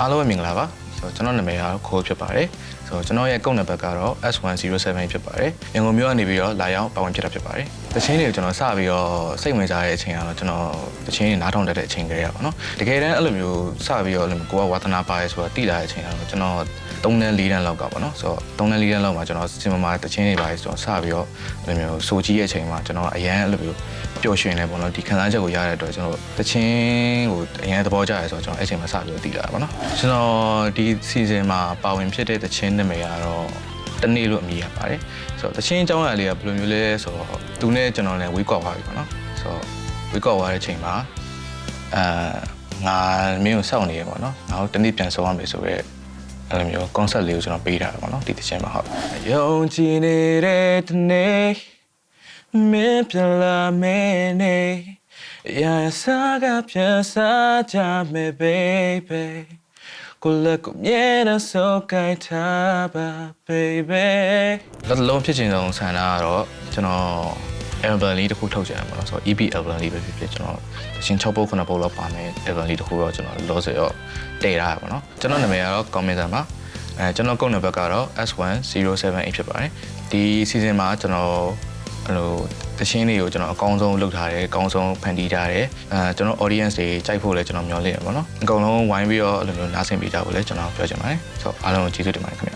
အားလုံးပဲမင်္ဂလာပါဆိုတော့ကျွန်တော်နာမည်ကတော့ခိုးဖြစ်ပါတယ်ဆိုတော့ကျွန်တော်ရဲ့ကုတ်နံပါတ်ကတော့ S107 ဖြစ်ပါတယ်ရန်ကုန်မြို့ကနေပြီးတော့လာရောက်ပါဝင်ဖြစ်တာဖြစ်ပါတယ် တချင်းတွေကိုကျွန်တော်စပြီးတော့စိတ်ဝင်စားတဲ့အချိန်ကတော့ကျွန်တော်တချင်းတွေနားထောင်တတ်တဲ့အချိန်ကလေးရပါတော့တကယ်တမ်းအဲ့လိုမျိုးစပြီးတော့အဲ့လိုမျိုးကိုကဝါသနာပါရဲဆိုတာတိလာတဲ့အချိန်ကတော့ကျွန်တော်3တန်း4တန်းလောက်ကပေါ့နော်ဆိုတော့3တန်း4တန်းလောက်မှာကျွန်တော်စင်မမာတချင်းတွေပါရဲဆိုတော့စပြီးတော့အဲ့လိုမျိုးစိုးကြီးရဲ့အချိန်မှာကျွန်တော်အရန်အဲ့လိုမျိုးပျော်ရွှင်နေပေါ့နော်ဒီခံစားချက်ကိုရတဲ့အတွက်ကျွန်တော်တချင်းကိုအရန်သဘောကျရဲဆိုတော့ကျွန်တော်အဲ့ချိန်မှာစပြီးတော့တည်လာတာပေါ့နော်ကျွန်တော်ဒီ season မှာပါဝင်ဖြစ်တဲ့တချင်းနာမည်ကတော့ တနေ့လို့အမည်ရပါတယ်ဆိုတော့တချင်းအကြောင်းအရာလေးကဘယ်လိုမျိုးလဲဆိုတော့သူနဲ့ကျွန်တော်လည်းဝေးကွာသွားပြီပေါ့နော်ဆိုတော့ဝေးကွာသွားတဲ့အချိန်မှာအာငါမင်းကိုစောင့်နေရပေါ့နော်ငါတို့တနေ့ပြန်ဆောင်ရမယ်ဆိုတော့အဲ့လိုမျိုး concept လေးကိုကျွန်တော်ပေးထားတယ်ပေါ့နော်ဒီတချင်းမှာဟုတ်ယုံကြည်နေတဲ့တနေ့မင်းပြန်လာမင်းနေရာစားကပြန်စားကြမယ် baby ကိုလည်းကိုမြဲတဲ့ဆိုကိုင်ထားပါ baby လက်လုံးဖြစ်ချင်ဆုံးဆန္ဒကတော့ကျွန်တော် album လေးတစ်ခုထုတ်ချင်တယ်ပေါ့နော်ဆိုတော့ EP album လေးပဲဖြစ်ဖြစ်ကျွန်တော်တရှင်6ပုတ်9ပုတ်လောက်ပါမယ် album လေးတစ်ခုတော့ကျွန်တော်လောဆယ်တော့တည်ထားရပါတော့ကျွန်တော်နာမည်ကတော့ comment မှာအဲကျွန်တော်ကုန်းနံပါတ်ကတော့ S1078 ဖြစ်ပါတယ်ဒီ season မှာကျွန်တော် အဲ့လိုတခြင်းတွေကိုကျွန်တော်အကောင်းဆုံးလုပ်ထားတယ်အကောင်းဆုံးဖန်တီးထားတယ်အဲကျွန်တော် audience တွေကြိုက်ဖို့လည်းကျွန်တော်မျှော်လင့်ရပါတော့အကုန်လုံးဝိုင်းပြီးတော့အဲ့လိုမျိုးနားဆင်ပေးကြဖို့လည်းကျွန်တော်ပြောချင်ပါတယ်ဆိုတော့အားလုံးကိုကျေးဇူးတင်ပါတယ်ခင်ဗျာ